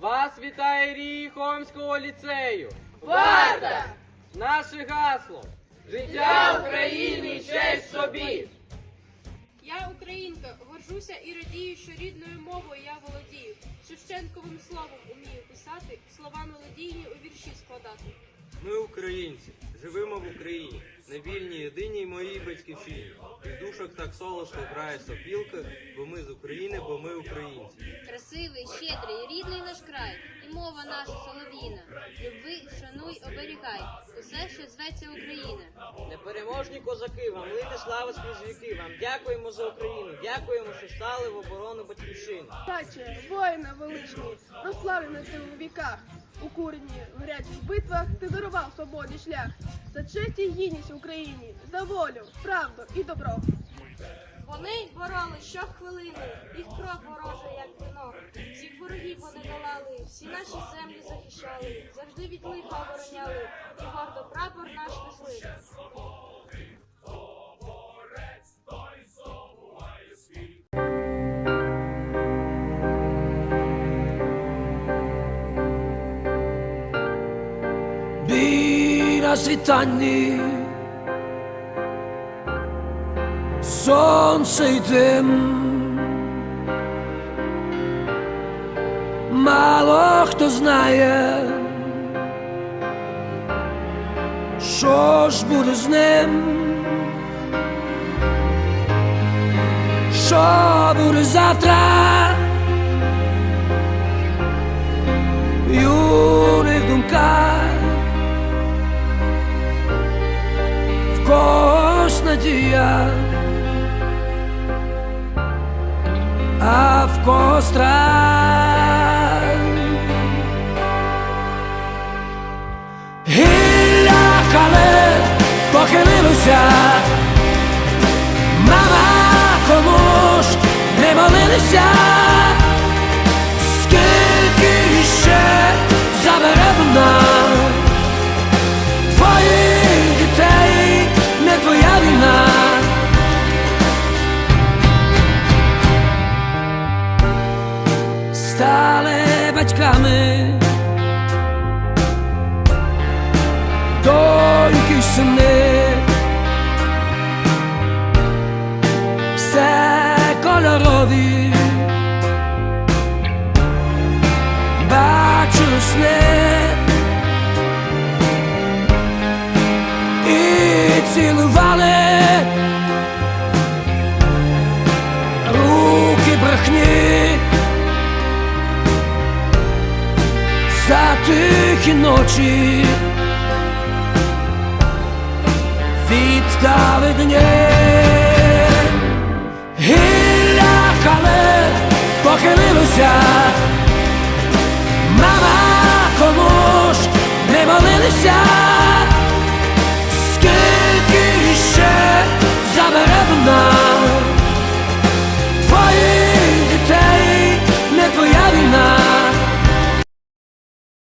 Вас вітає рій Хомського ліцею. Варта! Наше гасло. Життя Україні, честь собі. Я українка, горжуся і радію, що рідною мовою я володію. Шевченковим словом умію писати, слова мелодійні у вірші складати. Ми українці, живемо в Україні, на вільній єдиній моїй батьківщині. І в душах так солодко грає сопілка, бо ми з України, бо ми українці. Красивий, щедрий, рідний наш край, і мова наша солов'їна. Люби, шануй, оберігай, усе, що зветься Україна. Непереможні козаки, вам лине слава скрізь віки. Вам дякуємо за Україну. Дякуємо, що стали в оборону батьківщини. Плаче, воїна величні, прославлений ти у віках. У курні в гарячих битвах ти дарував свободі шлях. За честь і гідність Україні, за волю, правду і добро. Вони боролись щохвилини, їх кров ворожа, як вино. Всіх ворогів вони долали, всі наші землі захищали, завжди від лиха обороняли, і гордо прапор наш несли. Світанні, сонце й дим. Мало хто знає, що ж буде з ним, що буде завтра. Юних думках в когось надія, в костра. Гілля кале похилилося, мама ж не молилися, Батьками, доньки й сини, все кольорові, бачу сни. і цілували тихі ночі. Віддали дні. Гілля хале похилилося, мама ж не молилися.